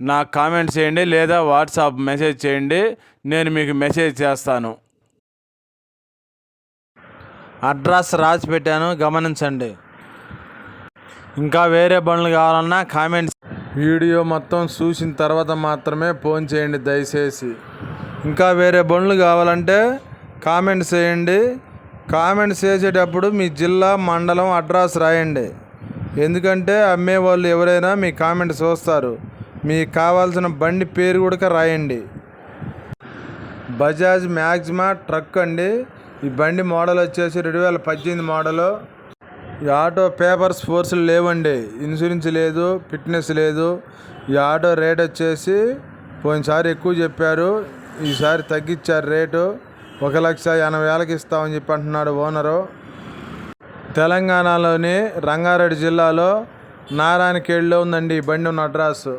నాకు కామెంట్ చేయండి లేదా వాట్సాప్ మెసేజ్ చేయండి నేను మీకు మెసేజ్ చేస్తాను. అడ్రస్ రాసి పెట్టాను గమనించండి. ఇంకా వేరే బండ్లు కావాలన్నా కామెంట్స్. వీడియో మొత్తం చూసిన తర్వాత మాత్రమే ఫోన్ చేయండి దయచేసి. ఇంకా వేరే బండ్లు కావాలంటే కామెంట్స్ చేయండి. కామెంట్స్ చేసేటప్పుడు మీ జిల్లా మండలం అడ్రస్ రాయండి. ఎందుకంటే అమ్మే వాళ్ళు ఎవరైనా మీ కామెంట్స్ చూస్తారు. మీకు కావాల్సిన బండి పేరు కూడా రాయండి. బజాజ్ మ్యాక్సిమా ట్రక్ అండి. ఈ బండి మోడల్ వచ్చేసి రెండు వేల పద్దెనిమిది మోడలు. ఈ ఆటో పేపర్స్ ఫోర్సులు లేవండి. ఇన్సూరెన్స్ లేదు ఫిట్నెస్ లేదు. ఈ ఆటో రేట్ వచ్చేసి పోయినసారి ఎక్కువ చెప్పారు. ఈసారి తగ్గించారు రేటు. ఒక లక్ష ఎనభై వేలకు ఇస్తామని చెప్పి అంటున్నాడు ఓనరు. తెలంగాణలోని రంగారెడ్డి జిల్లాలో నారాయణఖేడ్లో ఉందండి ఈ బండి ఉన్న అడ్రస్సు.